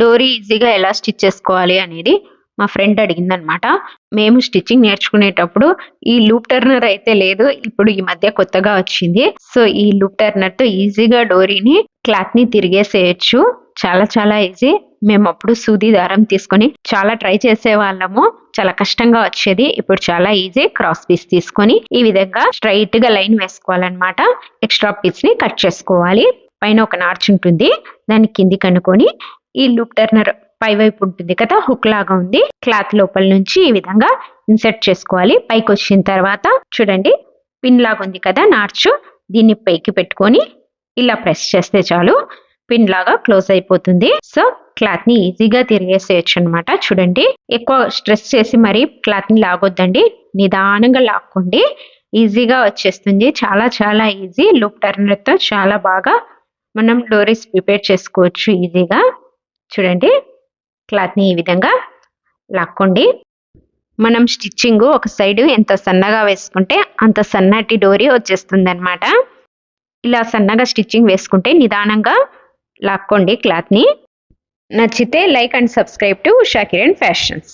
డోరీ ఈజీగా ఎలా స్టిచ్ చేసుకోవాలి అనేది మా ఫ్రెండ్ అడిగిందనమాట. మేము స్టిచ్చింగ్ నేర్చుకునేటప్పుడు ఈ లూప్ టర్నర్ అయితే లేదు ఇప్పుడు ఈ మధ్య కొత్తగా వచ్చింది. సో ఈ లూప్ టర్నర్తో ఈజీగా డోరీని క్లాత్ని తిరిగేసేయచ్చు. చాలా చాలా ఈజీ. మేము అప్పుడు సూది దారం తీసుకొని చాలా ట్రై చేసే వాళ్ళము చాలా కష్టంగా వచ్చేది. ఇప్పుడు చాలా ఈజీ. క్రాస్ పీస్ తీసుకొని ఈ విధంగా స్ట్రైట్గా లైన్ వేసుకోవాలన్నమాట ఎక్స్ట్రా పీస్ని కట్ చేసుకోవాలి. పైన ఒక నార్చ్ ఉంటుంది. దాన్ని కింది కనుకొని ఈ లూప్ టర్నర్ పై వైపు ఉంటుంది కదా హుక్ లాగా ఉంది. క్లాత్ లోపల నుంచి ఈ విధంగా ఇన్సర్ట్ చేసుకోవాలి. పైకి వచ్చిన తర్వాత చూడండి పిన్ లాగా ఉంది కదా నార్చు దీన్ని పైకి పెట్టుకొని ఇలా ప్రెస్ చేస్తే చాలు. పిన్ లాగా క్లోజ్ అయిపోతుంది. సో క్లాత్ని ఈజీగా తిరిగేసేయచ్చు అనమాట చూడండి ఎక్కువ స్ట్రెస్ చేసి మరి క్లాత్ని లాగొద్దండి. నిదానంగా లాక్కోండి. ఈజీగా వచ్చేస్తుంది. చాలా చాలా ఈజీ లూప్ టర్నర్తో చాలా బాగా మనం డోరీస్ ప్రిపేర్ చేసుకోవచ్చు ఈజీగా చూడండి. క్లాత్ని ఈ విధంగా లాక్కోండి. మనం స్టిచ్చింగ్ ఒక సైడ్ ఎంత సన్నగా వేసుకుంటే అంత సన్నటి డోరీ వచ్చేస్తుంది అనమాట ఇలా సన్నగా స్టిచ్చింగ్ వేసుకుంటే నిదానంగా లాక్కోండి క్లాత్ని. నచ్చితే like and subscribe to Usha Kiran fashions.